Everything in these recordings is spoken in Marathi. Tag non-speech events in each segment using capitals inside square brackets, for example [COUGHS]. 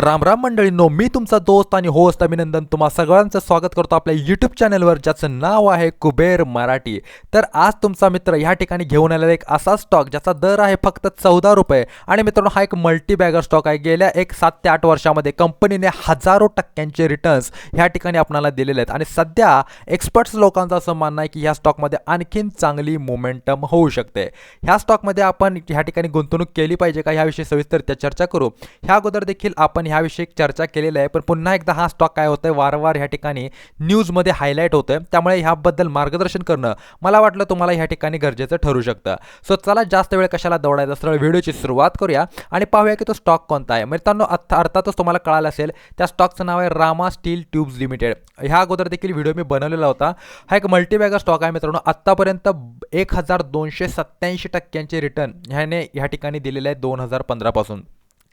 तर राम राम मंडळींनो मी तुमचा दोस्त आणि होस्ट अभिनंदन. तुम्हा सगळ्यांचं स्वागत करतो आपल्या यूट्यूब चॅनलवर ज्याचं नाव आहे कुबेर मराठी. तर आज तुमचा मित्र ह्या ठिकाणी घेऊन आलेला एक असा स्टॉक ज्याचा दर आहे फक्त चौदा रुपये. आणि मित्रांनो हा एक मल्टीबॅगर स्टॉक आहे. गेल्या एक सात ते आठ वर्षामध्ये कंपनीने हजारो टक्क्यांचे रिटर्न्स ह्या ठिकाणी आपणाला दिलेले आहेत. आणि सध्या एक्सपर्ट्स लोकांचं असं मानणं आहे की ह्या स्टॉकमध्ये आणखीन चांगली मोमेंटम होऊ शकते. ह्या स्टॉकमध्ये आपण ह्या ठिकाणी गुंतवणूक केली पाहिजे का? ह्याविषयी सविस्तर त्या चर्चा करू. ह्या अगोदर देखील आपण ह्याविषयी चर्चा केलेली आहे. पण पुन्हा एकदा हा स्टॉक काय होतंय? वारंवार ह्या ठिकाणी न्यूजमध्ये हायलाईट होतोय. त्यामुळे ह्याबद्दल मार्गदर्शन करणं मला वाटलं तुम्हाला ह्या ठिकाणी गरजेचं ठरू शकतं. सो चला जास्त वेळ कशाला दौडायचा सरळ व्हिडिओची सुरुवात करूया आणि पाहूया की तो स्टॉक कोणता आहे. मित्रांनो अर्थ अर्थातच तुम्हाला कळालं असेल त्या स्टॉकचं नाव आहे रामा स्टील ट्यूब्स लिमिटेड. ह्या अगोदर देखील व्हिडिओ मी बनवलेला होता. हा एक मल्टीबॅगर स्टॉक आहे मित्रांनो. आत्तापर्यंत एक हजार दोनशे सत्त्याऐंशी टक्क्यांचे रिटर्न ह्याने ह्या ठिकाणी दिलेले आहे दोन हजार पंधरापासून.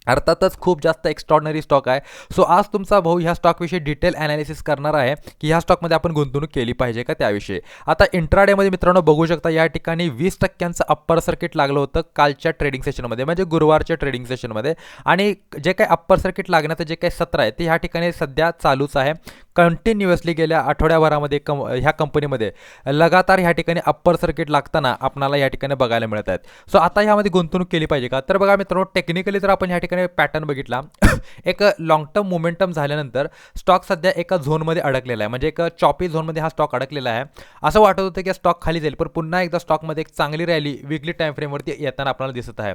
अर्थातच खूप जास्त एक्स्ट्रॉर्डनरी स्टॉक आहे. सो आज तुमचा भाऊ ह्या स्टॉकविषयी डिटेल ॲनालिसिस करणार आहे की ह्या स्टॉकमध्ये आपण गुंतवणूक केली पाहिजे का त्याविषयी. आता इंट्राडेमध्ये मित्रांनो बघू शकता या ठिकाणी वीस टक्क्यांचं अप्पर सर्किट लागलं होतं कालच्या ट्रेडिंग सेशनमध्ये म्हणजे गुरुवारच्या ट्रेडिंग सेशनमध्ये आणि जे काही अप्पर सर्किट लागण्याचं जे काही सत्र आहे ते ह्या ठिकाणी सध्या चालूच आहे. कंटिन्युअसली गेल्या आठवड्याभरामध्ये कं ह्या कंपनीमध्ये लगातार ह्या ठिकाणी अप्पर सर्किट लागताना आपणाला या ठिकाणी बघायला मिळत आहेत. सो आता ह्यामध्ये गुंतवणूक केली पाहिजे का? तर बघा मित्रांनो टेक्निकली जर आपण ह्या ठिकाणी पॅटर्न बघितला [COUGHS] एक लॉंग टर्म मोमेंटम झाल्यानंतर स्टॉक सध्या एका झोनमध्ये अडकलेला आहे. म्हणजे एक चॉपी झोनमध्ये हा स्टॉक अडकलेला आहे. असं वाटत होतं की स्टॉक खाली जाईल पण पुन्हा एकदा स्टॉकमध्ये एक चांगली रॅली विकली टाईम फ्रेमवरती येताना आपल्याला दिसत आहे.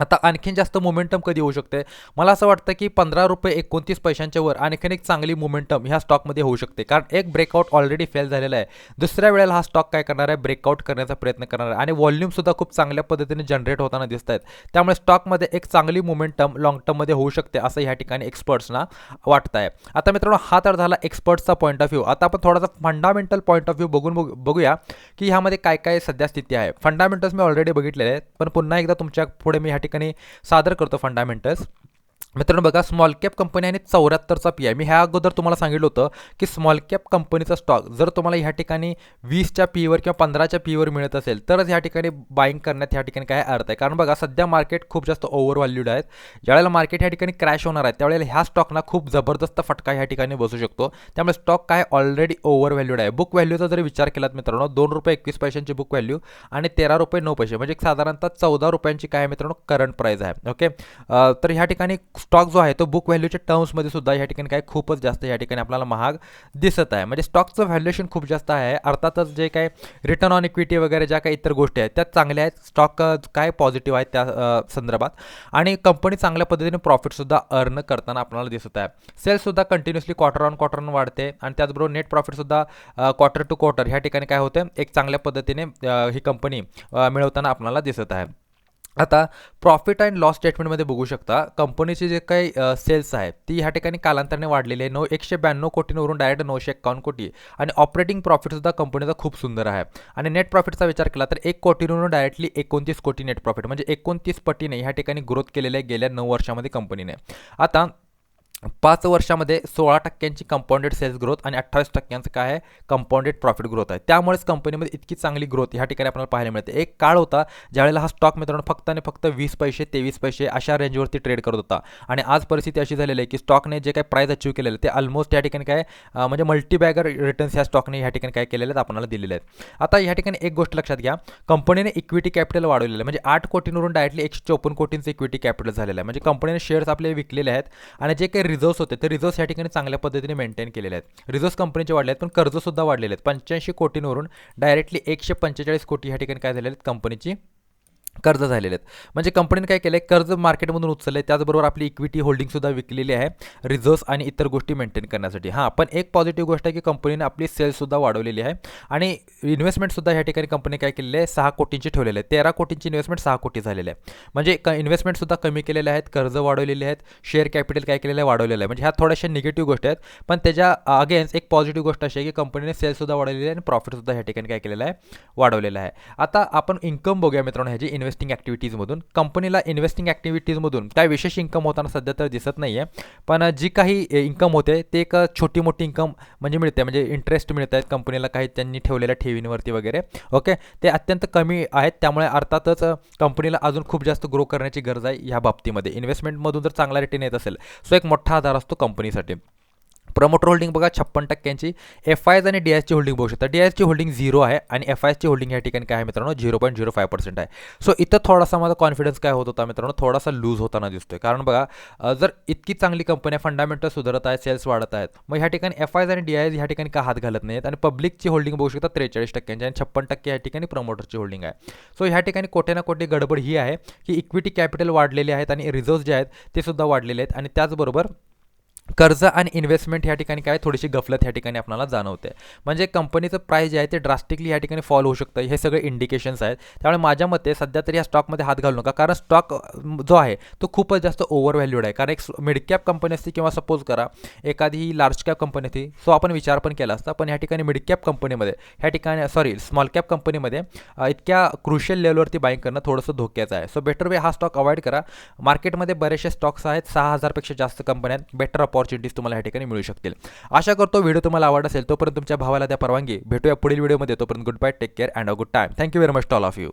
आता आणखीन जास्त मोमेंटम कधी होऊ शकते? मला असं वाटतं की पंधरा रुपये एकोणतीस पैशांच्या वर आणखीन एक चांगली मोमेंटम ह्या स्टॉकमध्ये होऊ शकते. कारण एक ब्रेकआउट ऑलरेडी फेल झालेला आहे. दुसऱ्या वेळेला हा स्टॉक काय करणार आहे? ब्रेकआउट करण्याचा प्रयत्न करणार आहे. आणि व्हॉल्यूमसुद्धा खूप चांगल्या पद्धतीने जनरेट होताना दिसत आहेत. त्यामुळे स्टॉकमध्ये एक चांगली मोमेंटम लॉंग टर्ममध्ये होऊ शकते असं ह्या ठिकाणी एक्सपर्ट्सना वाटत आहे. आता मित्रांनो हा तर झाला एक्सपर्ट्सचा पॉईंट ऑफ व्ह्यू आता आपण थोडासा फंडामेंटल पॉईंट ऑफ व्ह्यू बघून बघ बघूया की ह्यामध्ये काय काय सध्या स्थिती आहे. फंडामेंटल्स मी ऑलरेडी बघितलेले आहेत. पण पुन्हा एकदा तुमच्यापुढे मी ह्या ठिकाणी सादर करतो फंडामेंटल्स मित्रांनो बघा स्मॉल कॅप कंपनी आणि चौऱ्याहत्तरचा पी आहे मी ह्या अगोदर तुम्हाला सांगितलं होतं की स्मॉल कॅप कंपनीचा स्टॉक जर तुम्हाला ह्या ठिकाणी वीसच्या पीवर किंवा पंधराच्या पीवर मिळत असेल तरच ह्या ठिकाणी बाईंग करण्यात ह्या ठिकाणी काय अर्थ आहे? कारण बघा सध्या मार्केट खूप जास्त ओव्हर व्हॅल्यूड आहेत. ज्यावेळेला मार्केट ह्या ठिकाणी क्रॅश होणार आहे त्यावेळेला ह्या स्टॉकना खूप जबरदस्त फटका ह्या ठिकाणी बसू शकतो. त्यामुळे स्टॉक काय ऑलरेडी ओव्हर व्हॅल्यूड आहे बुक व्हॅल्यूचा जर विचार केलात मित्रांनो दोन रुपये एकवीस पैशांची बुक व्हॅल्यू आणि तेरा रुपये नऊ पैसे म्हणजे साधारणतः चौदा रुपयांची काय मित्रांनो करंट प्राईस आहे. ओके तर ह्या ठिकाणी स्टॉक जो आहे तो बुक व्हॅल्यूच्या टर्म्समध्ये सुद्धा या ठिकाणी काय खूपच जास्त या ठिकाणी आपल्याला महाग दिसत आहे. म्हणजे स्टॉकचं व्हॅल्युएशन खूप जास्त आहे. अर्थातच जे काय रिटर्न ऑन इक्विटी वगैरे ज्या काही इतर गोष्टी आहेत त्या चांगल्या आहेत. स्टॉक काय पॉझिटिव्ह आहेत त्या संदर्भात. आणि कंपनी चांगल्या पद्धतीने प्रॉफिटसुद्धा अर्न करताना आपल्याला दिसत आहे. सेल्ससुद्धा कंटिन्युअसली क्वार्टर ऑन क्वार्टर वाढते. आणि त्याचबरोबर नेट प्रॉफिटसुद्धा क्वार्टर टू क्वार्टर ह्या ठिकाणी काय होतं एक चांगल्या पद्धतीने ही कंपनी मिळवताना आपल्याला दिसत आहे. आता प्रॉफिट अँड लॉस स्टेटमेंटमध्ये बघू शकता. कंपनीचे जे काही सेल्स आहेत ती ह्या ठिकाणी कालांतराने वाढलेली आहे. नऊ एकशे ब्याण्णव कोटींवरून डायरेक्ट नऊशे एक्कावन्न कोटी. आणि ऑपरेटिंग प्रॉफिटसुद्धा कंपनीचा खूप सुंदर आहे. आणि नेट प्रॉफिटचा विचार केला तर एक कोटीवरून डायरेक्टली एकोणतीस कोटी नेट प्रॉफिट म्हणजे एकोणतीस पटीने ह्या ठिकाणी ग्रोथ केलेल्या आहे गेल्या नऊ वर्षामध्ये कंपनीने आता पाच वर्षामध्ये सोळा टक्क्यांची कंपाऊंडेड सेल्स ग्रोथ आणि अठ्ठावीस टक्क्यांचं काय आहे? कंपाऊंडेड प्रॉफिट ग्रोथ आहे. त्यामुळेच कंपनीमध्ये इतकी चांगली ग्रोथ ह्या ठिकाणी आपल्याला पाहायला मिळते. एक काळ होता ज्यावेळेला हा स्टॉक मित्रांनो फक्त आणि फक्त वीस पैसे तेवीस पैसे अशा रेंजवरती ट्रेड करत होता. आणि आज परिस्थिती अशी झालेली आहे की स्टॉकने जे काही प्राईस अचीव केलेलं ते ऑलमोस्ट या ठिकाणी काय म्हणजे मल्टीबॅगर रिटर्न्स ह्या स्टॉकने ह्या ठिकाणी काय केलेले आहेत आपल्याला दिलेले आहेत. आता ह्या ठिकाणी एक गोष्ट लक्षात घ्या. कंपनीने इक्विटी कॅपिटल वाढवलेलं आहे. म्हणजे आठ कोटींवरून डायरेक्टली एकशे चोपन्न कोटींचं इक्विटी कॅपिटल झालेलं आहे. म्हणजे कंपनीने शेअर्स आपले विकलेले आहेत. आणि जे काही रिझर्व्स होते ते रिझर्व्स या ठिकाणी चांगल्या पद्धतीने मेंटेन केलेले आहेत. रिझर्व्स कंपनीचे वाढले आहेत पण कर्जसुद्धा वाढलेले आहेत. पंच्याऐंशी कोटींवरून डायरेक्टली एकशे पंचेचाळीस कोटी ह्या ठिकाणी काय झालेले आहेत कंपनीची कर्ज झालेले आहेत. म्हणजे कंपनीने काय केलं आहे कर्ज मार्केटमधून उचललं आहे त्याचबरोबर आपली इक्विटी होल्डिंगसुद्धा विकलेली आहे. रिझर्व्स आणि इतर गोष्टी मेंटेन करण्यासाठी. हां पण एक पॉझिटिव्ह गोष्ट आहे की कंपनीने आपली सेल्ससुद्धा वाढवलेली आहे. आणि इन्व्हेस्टमेंटसुद्धा ह्या ठिकाणी कंपनी काय केलेली आहे? सहा कोटींची ठेवलेले आहे. तेरा कोटींची इन्व्हेस्टमेंट सहा कोटी झालेले आहे. म्हणजे क इन्व्हेस्टमेंटसुद्धा कमी केलेले आहेत. कर्ज वाढवलेले आहेत. शेअर कॅपिटल काय केलेलं आहे? वाढवलेलं आहे. म्हणजे ह्या थोड्याशा निगेटिव्ह गोष्टी आहेत. पण त्याच्या अगेन्स्ट एक पॉझिटिव्ह गोष्ट अशी आहे की कंपनीने सेल्ससुद्धा वाढवलेली आहे आणि प्रॉफिटसुद्धा ह्या ठिकाणी काय केलेलं आहे? वाढवलेलं आहे. आता आपण इन्कम बघूया मित्रांनो ह्याची. इन्व्हे इन्व्हेस्टिंग ॲक्टिव्हिटीजमधून कंपनीला इन्व्हेस्टिंग ॲक्टिव्हिटीजमधून काय विशेष इन्कम होताना सध्या तर दिसत नाही आहे पण जी काही इन्कम होते ते एक छोटी मोठी इन्कम म्हणजे मिळते. म्हणजे इंटरेस्ट मिळत आहेत. कंपनीला काही त्यांनी ठेवलेल्या ठेवींवरती वगैरे. ओके ते अत्यंत कमी आहेत. त्यामुळे अर्थातच कंपनीला अजून खूप जास्त ग्रो करण्याची गरज आहे ह्या बाबतीमध्ये. इन्व्हेस्टमेंटमधून जर चांगला रिटर्न येत असेल सो एक मोठा आधार असतो कंपनीसाठी प्रमोटर होल्डिंग बघा छप्पन टक्क्यांची. एफ आय आणि डी एसची होल्डिंग बघू शकता. डी एसची होल्डिंग झिरो आहे आणि एफ आयची होल्डिंग या ठिकाणी काय आहे मित्रांनो? Zero point zero five percent आहे. सो इथं थोडासा माझा कॉन्फिडन्स काय होत होता मित्रांनो? थोडासा लूज होताना दिसतोय. कारण बघा जर इतकी चांगली कंपनी फंडामेंटल सुधारत आहेत सेल्स वाढत आहेत मग ह्या ठिकाणी एफ आय आणि डी आय ह्या ठिकाणी का हात घालत नाहीत आणि पब्लिकची होल्डिंग बघू शकता त्रेचाळीस टक्क्यांची आणि छप्पन टक्के या ठिकाणी प्रमोटरची होल्डिंग आहे. सो ह्या ठिकाणी कोठे ना कोठे गडबड ही आहे की इक्विटी कॅपिटल वाढलेले आहेत आणि रिझर्व्ह जे आहेत ते सुद्धा वाढलेले आहेत. आणि त्याचबरोबर कर्ज आणि इन्व्हेस्टमेंट ह्या ठिकाणी काय थोडीशी गफलत ह्या ठिकाणी आपल्याला जाणवते. म्हणजे कंपनीचं प्राईस जे आहे ते ड्रास्टिकली ह्या ठिकाणी फॉल होऊ शकतं. हे सगळे इंडिकेशन्स आहेत. त्यामुळे माझ्या मते सध्या तरी या स्टॉकमध्ये हात घालू नका. कारण स्टॉक जो आहे तो खूपच जास्त ओव्हर व्हॅल्यूड आहे. कारण एक मिड कॅप कंपनी असते किंवा सपोज करा एखादी ही लार्ज कॅप कंपनी होती सो आपण विचार पण केला असता. पण ह्या ठिकाणी मिड कॅप कंपनीमध्ये ह्या ठिकाणी सॉरी स्मॉल कॅप कंपनीमध्ये इतक्या क्रुशियल लेवलवरती बाईंग करणं थोडंसं धोक्याचं आहे. सो बेटर वे हा स्टॉक अवॉइड करा. मार्केटमध्ये बरेचसे स्टॉक्स आहेत सहा हजारपेक्षा जास्त कंपन्या आहेत. बेटर ऑपॉर्च्युनिटीज तुम्हाला ह्या ठिकाणी मिळू शकतील. आशा करतो व्हिडिओ तुम्हाला आवडत असेल तोपर्यंत तुमच्या भावाला त्या परवानगी. भेटूया पुढील व्हिडिओमध्ये. तोपर्यंत good bye take care and a good time thank you very much all of you